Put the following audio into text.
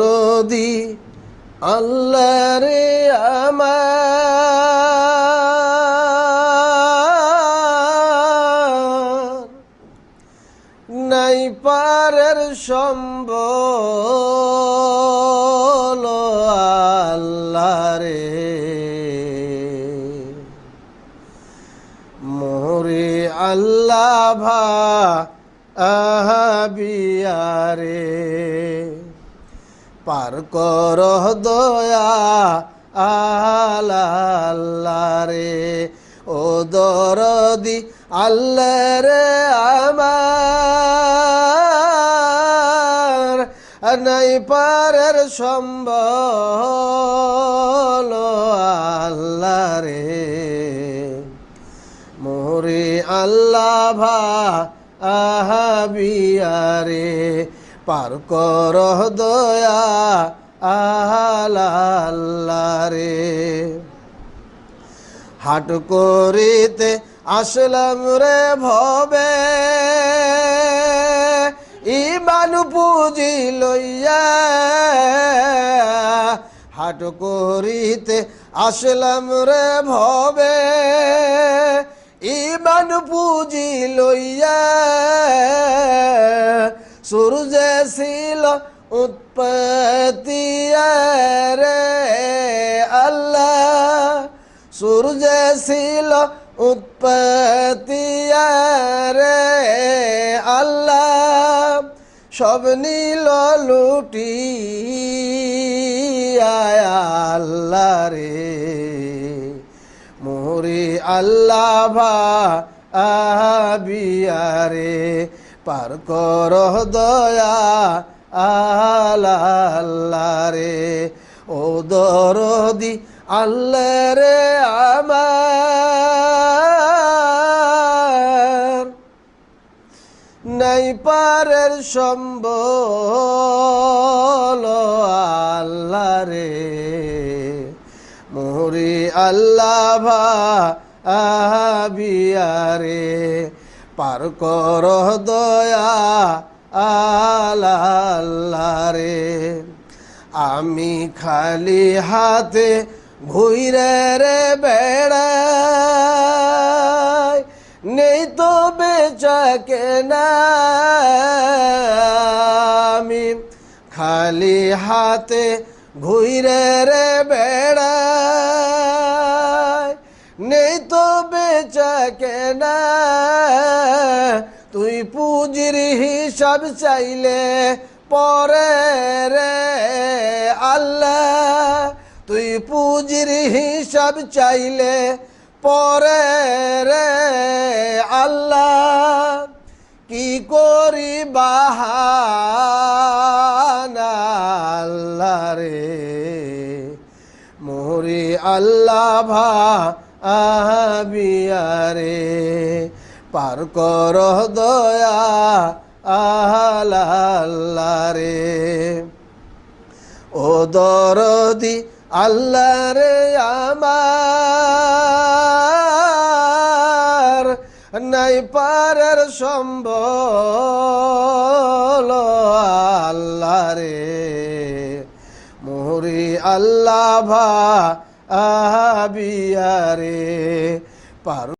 রদি আল্লাহ রে আমার। নাই পারের সম্বল আল্লাহ রে মোরে আল্লাহ ভা আহাবিয়ারে। পার কর দয়া আল্লাহ রে ও দরদি আল্লাহ রে আমার, নাই পারের সম্বল আল্লাহ রে মোরে আল্লাহ ভা আহাবিয়ারে পার কর দয়া আল্লাহ রে হাট করিতে আসলাম রে ভবে ইমান পুঁজি লইয়া। হাট করিতে আসলাম রে ভবে ইমান পুঁজি লইয়া। সূর্য ছিল উৎপত্তি রে আল্লাহ। সূর্য ছিল উৎপত্তি রে আল্লাহ। সব নীল লুটি আল্লাহ রে। মোরে আল্লাহ ভা আবিয়ারে পার কর দয়া আল্লাহ রে ও দরদি আল্লাহ রে আমার। নাই পারের সম্বল আল্লাহ রে মোহরি আল্লাহ ভা আবিয়ারে পার কর দয়া আল্লাহ রে আমি খালি হাতে ঘুরে রে বেড়াই, নেই তো বেচাকে না আমি খালি হাতে ঘুরে রে বেড়াই, নেই তো বেচাকে না পুঁজির হিসাব চাইলে পরে রে আল্লাহ। তুই পুঁজির হিসাব চাইলে পরে রে আল্লাহ। কি করি আল্লাহ রে? মোরে আল্লাহ ভা আবিয়ারে পার কর দয়া আল্লাহ রে। ও দরদি আল্লাহ রে আমার, নাই পারের সম্বল আল্লাহ রে। মোহরি আল্লাহ ভা আবিয়ারে পার